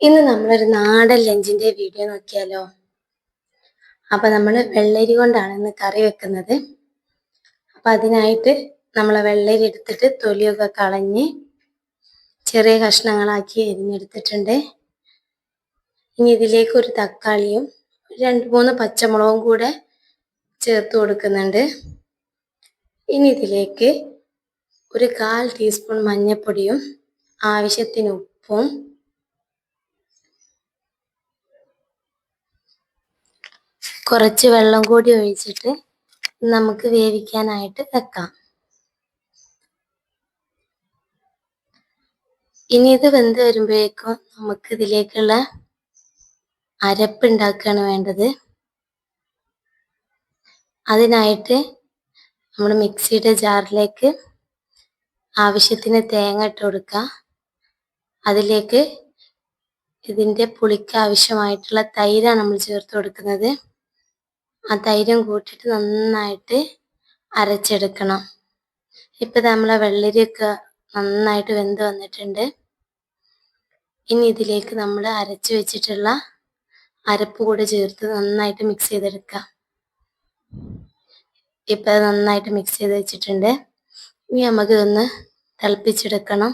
ഇന്ന് നമ്മളൊരു നാടൻ ലഞ്ചിന്റെ വീഡിയോ നോക്കിയാലോ? അപ്പൊ നമ്മൾ വെള്ളരി കൊണ്ടാണ് ഇന്ന് കറി വെക്കുന്നത്. അപ്പൊ അതിനായിട്ട് നമ്മൾ വെള്ളരി എടുത്തിട്ട് തൊലിയൊക്കെ കളഞ്ഞ് ചെറിയ കഷ്ണങ്ങളാക്കി എരിഞ്ഞെടുത്തിട്ടുണ്ട് ഇനി ഇതിലേക്ക് ഒരു തക്കാളിയും രണ്ട് മൂന്ന് പച്ചമുളകും കൂടെ ചേർത്ത് കൊടുക്കുന്നുണ്ട്. ഇനി ഇതിലേക്ക് ഒരു കാൽ ടീസ്പൂൺ മഞ്ഞൾപ്പൊടിയും ആവശ്യത്തിന് ഉപ്പും കുറച്ച് വെള്ളം കൂടി ഒഴിച്ചിട്ട് നമുക്ക് വേവിക്കാനായിട്ട് വെക്കാം. ഇനി ഇത് വെന്ത് വരുമ്പോഴേക്കും നമുക്ക് ഇതിലേക്കുള്ള അരപ്പ് ഉണ്ടാക്കുകയാണ് വേണ്ടത്. അതിനായിട്ട് നമ്മൾ മിക്സിയുടെ ജാറിലേക്ക് ആവശ്യത്തിന് തേങ്ങ ഇട്ട് കൊടുക്കുക. അതിലേക്ക് ഇതിന്റെ പുളിക്ക് ആവശ്യമായിട്ടുള്ള തൈരാണ് നമ്മൾ ചേർത്ത് കൊടുക്കുന്നത്. ആ തൈരും കൂട്ടിയിട്ട് നന്നായിട്ട് അരച്ചെടുക്കണം. ഇപ്പം നമ്മളെ വെള്ളരിയൊക്കെ നന്നായിട്ട് വെന്ത് വന്നിട്ടുണ്ട്. ഇനി ഇതിലേക്ക് നമ്മൾ അരച്ചു വെച്ചിട്ടുള്ള അരപ്പ് കൂടെ ചേർത്ത് നന്നായിട്ട് മിക്സ് ചെയ്തെടുക്കാം. ഇപ്പം അത് നന്നായിട്ട് മിക്സ് ചെയ്ത് വെച്ചിട്ടുണ്ട്. ഇനി നമുക്ക് ഇതൊന്ന് തിളപ്പിച്ചെടുക്കണം.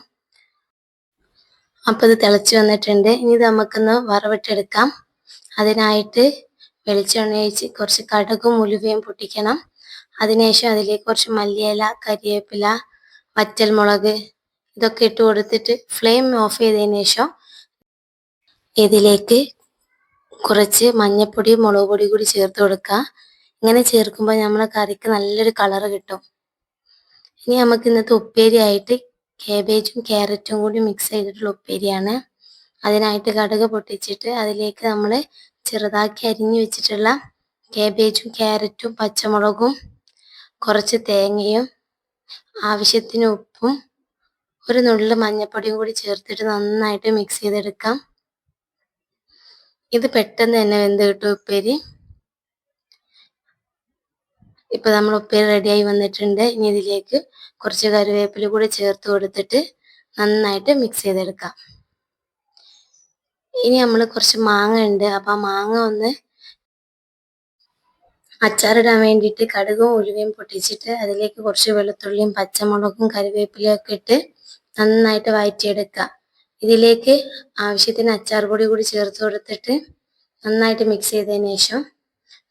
അപ്പോൾ ഇത് തിളച്ച് വന്നിട്ടുണ്ട്. ഇനി ഇത് നമുക്കൊന്ന് വറവിട്ടെടുക്കാം. അതിനായിട്ട് വെളിച്ചെണ്ണ ഒഴിച്ച് കുറച്ച് കടുകും ഉലുവയും പൊട്ടിക്കണം. അതിനുശേഷം അതിലേക്ക് കുറച്ച് മല്ലിയില കരിവേപ്പില വറ്റൽമുളക് ഇതൊക്കെ ഇട്ട് കൊടുത്തിട്ട് ഫ്ലെയിം ഓഫ് ചെയ്തതിന് ശേഷം ഇതിലേക്ക് കുറച്ച് മഞ്ഞപ്പൊടി മുളക് പൊടി കൂടി ചേർത്ത് കൊടുക്കുക. ഇങ്ങനെ ചേർക്കുമ്പോൾ നമ്മുടെ കറിക്ക് നല്ലൊരു കളർ കിട്ടും. ഇനി നമുക്ക് ഇന്നത്തെ ഉപ്പേരി ആയിട്ട് കാബേജും ക്യാരറ്റും കൂടി മിക്സ് ചെയ്തിട്ടുള്ള ഉപ്പേരിയാണ്. അതിനായിട്ട് കടുക് പൊട്ടിച്ചിട്ട് അതിലേക്ക് നമ്മൾ ചെറുതാക്കി അരിഞ്ഞു വെച്ചിട്ടുള്ള കാബേജും ക്യാരറ്റും പച്ചമുളകും കുറച്ച് തേങ്ങയും ആവശ്യത്തിന് ഉപ്പും ഒരു നുള്ളിൽ മഞ്ഞപ്പൊടിയും കൂടി ചേർത്തിട്ട് നന്നായിട്ട് മിക്സ് ചെയ്തെടുക്കാം. ഇത് പെട്ടെന്ന് തന്നെ വെന്ത് കിട്ടും ഉപ്പേരി. ഇപ്പൊ നമ്മൾ ഉപ്പേരി റെഡിയായി വന്നിട്ടുണ്ട്. ഇനി ഇതിലേക്ക് കുറച്ച് കറിവേപ്പില കൂടി ചേർത്ത് കൊടുത്തിട്ട് നന്നായിട്ട് മിക്സ് ചെയ്തെടുക്കാം. ഇനി നമ്മൾ കുറച്ച് മാങ്ങ ഉണ്ട് അപ്പൊ ആ മാങ്ങ ഒന്ന് അച്ചാറിടാൻ വേണ്ടിയിട്ട് കടുകും ഉഴുവയും പൊട്ടിച്ചിട്ട് അതിലേക്ക് കുറച്ച് വെളുത്തുള്ളിയും പച്ചമുളകും കറിവേപ്പിലയും ഒക്കെ ഇട്ട് നന്നായിട്ട് വഴറ്റിയെടുക്കുക ഇതിലേക്ക് ആവശ്യത്തിന് അച്ചാർ പൊടി കൂടി ചേർത്ത് കൊടുത്തിട്ട് നന്നായിട്ട് മിക്സ് ചെയ്തതിന് ശേഷം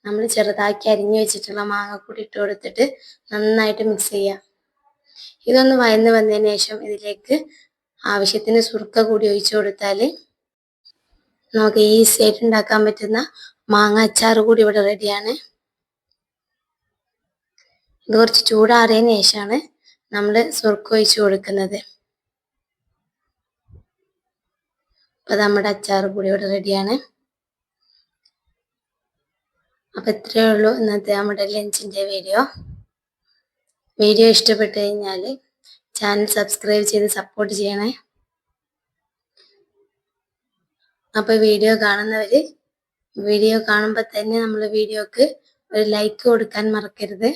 നമ്മൾ ചെറുതാക്കി അരിഞ്ഞു വെച്ചിട്ടുള്ള മാങ്ങ കൂടി ഇട്ട് കൊടുത്തിട്ട് നന്നായിട്ട് മിക്സ് ചെയ്യുക ഇതൊന്ന് വയന്ന് വന്നതിന് ശേഷം ഇതിലേക്ക് ആവശ്യത്തിന് സുർക്ക കൂടി ഒഴിച്ചു കൊടുത്താൽ നമുക്ക് ഈസി ആയിട്ട് ഉണ്ടാക്കാൻ പറ്റുന്ന മാങ്ങ അച്ചാർ കൂടി ഇവിടെ റെഡിയാണ്. ഇത് കുറച്ച് ചൂടാറിയതിന് ശേഷമാണ് നമ്മൾ സുർക്ക ഒഴിച്ചു കൊടുക്കുന്നത്. അപ്പൊ നമ്മുടെ അച്ചാർ കൂടി ഇവിടെ റെഡിയാണ്. അപ്പൊ ഇത്രയേ ഉള്ളൂ ഇന്നത്തെ നമ്മുടെ ലഞ്ചിന്റെ വീഡിയോ. വീഡിയോ ഇഷ്ടപ്പെട്ടു കഴിഞ്ഞാൽ ചാനൽ സബ്സ്ക്രൈബ് ചെയ്ത് സപ്പോർട്ട് ചെയ്യണേ. അപ്പോൾ വീഡിയോ കാണുന്നവർ വീഡിയോ കാണുമ്പോൾ തന്നെ നമ്മൾ വീഡിയോക്ക് ഒരു ലൈക്ക് കൊടുക്കാൻ മറക്കരുത്.